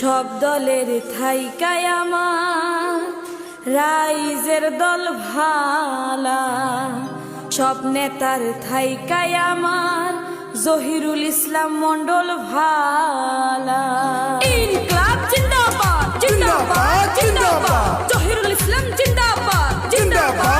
সব দলের থাইকায় আমার রাইজের দল ভালা। সব নেতার থাইকায় আমার জহিরুল ইসলাম মন্ডল ভালা। ইনকলাব জিন্দাবাদ জিন্দাবাদ জিন্দাবাদ। জহিরুল ইসলাম জিন্দাবাদ জিন্দাবাদ,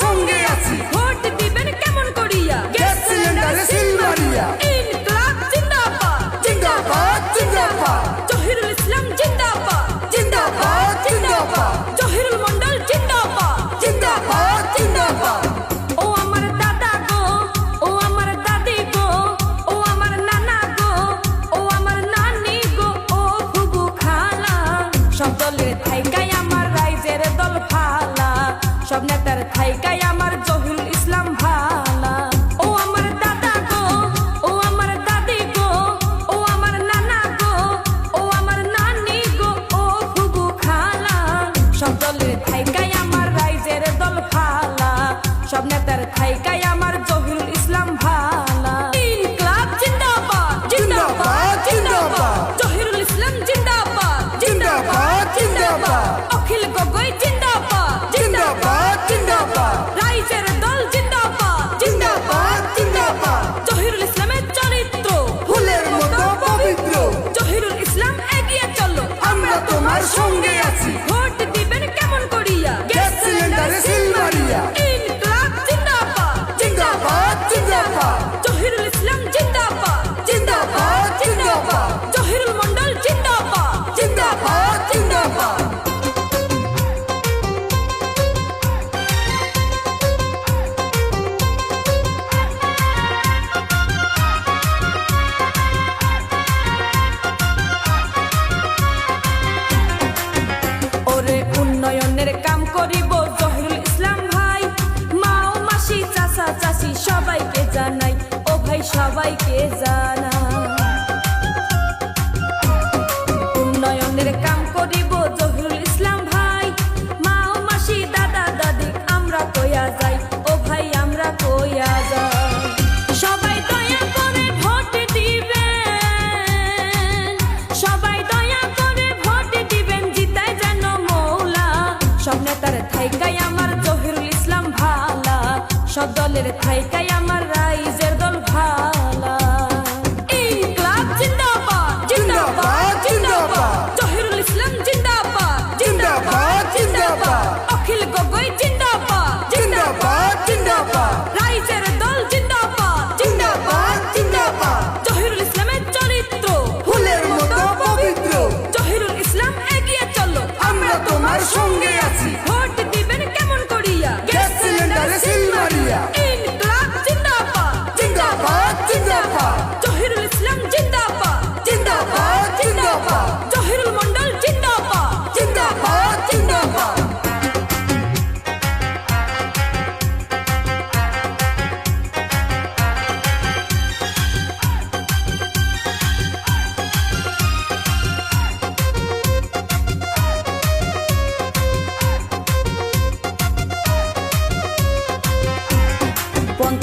সঙ্গে আছি। ভোট দিবেন কেমন করিয়া? গ্যাস সিলিন্ডারে সিল মারিয়া। ইনকলাব জিন্দাবাদ। জিন্দাবাদ জিন্দাবাদ। জহিরুল ইসলাম জিন্দাবাদ। জিন্দাবাদ জিন্দাবাদ। জহিরুল মন্ডল জিন্দাবাদ। জিন্দাবাদ জিন্দাবাদ। ও আমার দাদা গো ও আমার দাদি গো ও আমার নানা গো ও আমার নানি গো ও ফুবু খালা। সব দলের থাইকাই নেতার থাইকাই আমার সবাইকে জানা। উন্নয়নের কাম করিব ইসলাম ভাই। মা ও মাসি, দাদা, দাদি, আমরা কইয়া যাই। ও ভাই, আমরা কইয়া যাই। সবাই মৌলা। সব নেতার থাইকাই আমার ইসলাম ভালা।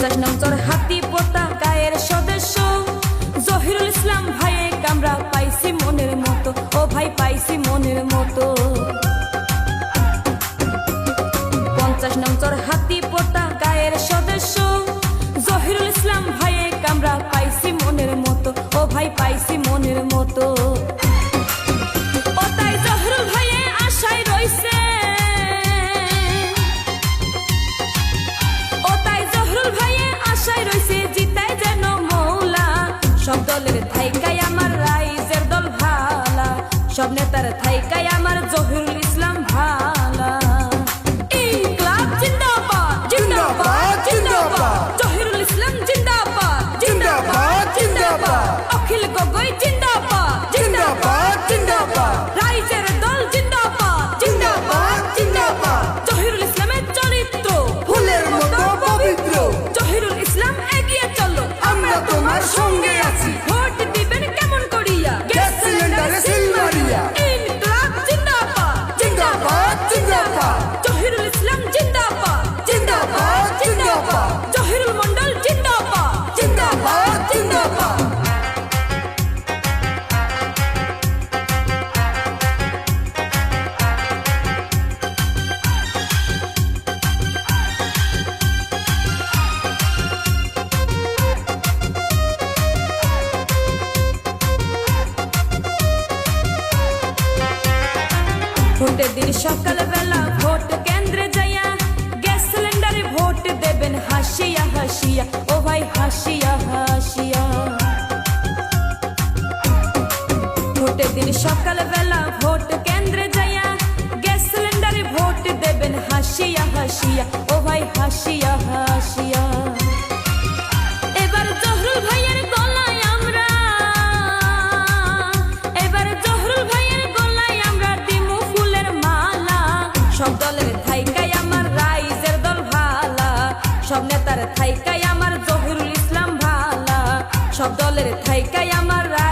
পঞ্চাশ নম্বর হাতি পোতা গায়ের সদস্য। জহিরুল ইসলাম ভাইয়ে কামরা পাইছি মনের ও ভাই পাইছি মনের পঞ্চাশ নম্বর হাতি সব নেতার সকালবেলা ভোট কেন্দ্রে যাইয়া গ্যাস সিলিন্ডারে ভোট দেবেন হাসিয়া হাসিয়া ও ভাই হাসিয়া হাসিয়া ভোটের দিন সকালবেলা ভোট কেন্দ্রে যাইয়া গ্যাস সিলিন্ডারে ভোট দেবেন হাসিয়া হাসিয়া ও ভাই হাসিয়া হাসিয়া hay que llamarla